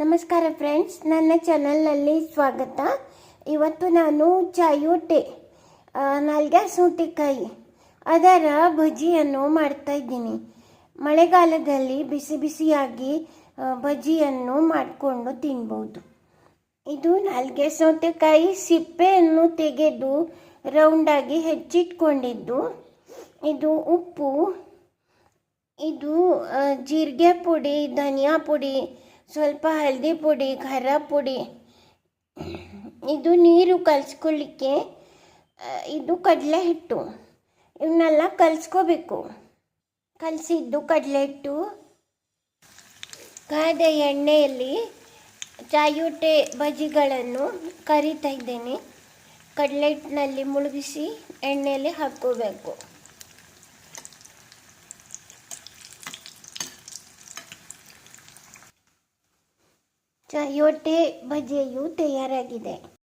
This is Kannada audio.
ನಮಸ್ಕಾರ ಫ್ರೆಂಡ್ಸ್ ನನ್ನ ಚಾನಲ್ನಲ್ಲಿ ಸ್ವಾಗತ. ಇವತ್ತು ನಾನು ಚಾಯೋಟೆ ನಾಲ್ಗೆ ಸೌತೆಕಾಯಿ ಅದರ ಬಜ್ಜಿಯನ್ನು ಮಾಡ್ತಾ ಇದ್ದೀನಿ. ಮಳೆಗಾಲದಲ್ಲಿ ಬಿಸಿ ಬಿಸಿಯಾಗಿ ಬಜ್ಜಿಯನ್ನು ಮಾಡಿಕೊಂಡು ತಿನ್ಬೋದು. ಇದು ನಾಲ್ಗೆ ಸೌತೆಕಾಯಿ ಸಿಪ್ಪೆಯನ್ನು ತೆಗೆದು ರೌಂಡಾಗಿ ಹೆಚ್ಚಿಟ್ಕೊಂಡಿದ್ದು, ಇದು ಉಪ್ಪು, ಇದು ಜೀರಿಗೆ ಪುಡಿ, ಧನಿಯಾ ಪುಡಿ ಸ್ವಲ್ಪ ಹಳದಿ ಪುಡಿ, ಖಾರ ಪುಡಿ, ಇದು ನೀರು ಕಲಿಸ್ಕೊಳ್ಳಿಕ್ಕೆ ಇದು ಕಡಲೆ ಹಿಟ್ಟು. ಇವನ್ನೆಲ್ಲ ಕಲಿಸ್ಕೋಬೇಕು. ಕಲಸಿದ್ದು ಕಡಲೆ ಹಿಟ್ಟು ಕಾದ ಎಣ್ಣೆಯಲ್ಲಿ ಚಾಯೂಟೆ ಬಜಿಗಳನ್ನು ಕರಿತಾ ಇದ್ದೇನೆ. ಕಡಲೆ ಹಿಟ್ಟಿನಲ್ಲಿ ಮುಳುಗಿಸಿ ಎಣ್ಣೆಯಲ್ಲಿ ಹಾಕ್ಕೋಬೇಕು. ಚಾಯೋಟೆ ಬಜೆಯು ತಯಾರಾಗಿದೆ.